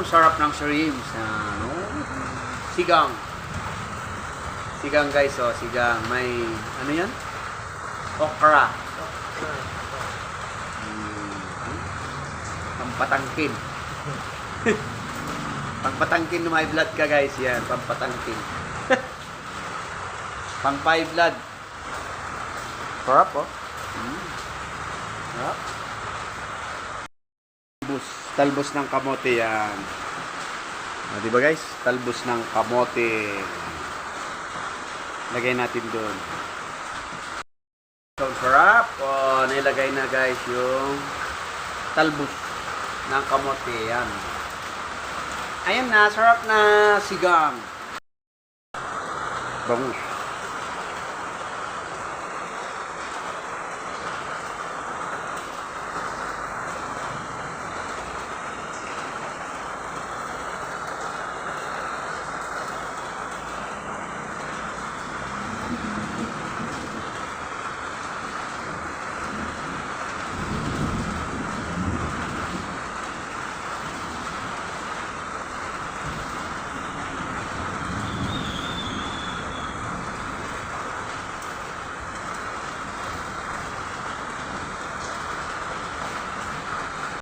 sarap ng shrimps. Ano? Sigang. Sigang guys, oh, sigang. May, ano yan? Okra. Hmm. Pampatangkin. Pampatangkin na may blood ka guys, yan. Pampatangkin. Pang five blood. Sarap, oh. Mm. Sarap. Talbos, talbos ng kamote yan. O, di ba guys? Talbos ng kamote. Lagay natin doon. So, sarap. O, nilagay na guys yung talbos ng kamote. Yan. Ayan na, sarap na sigang. Bangus.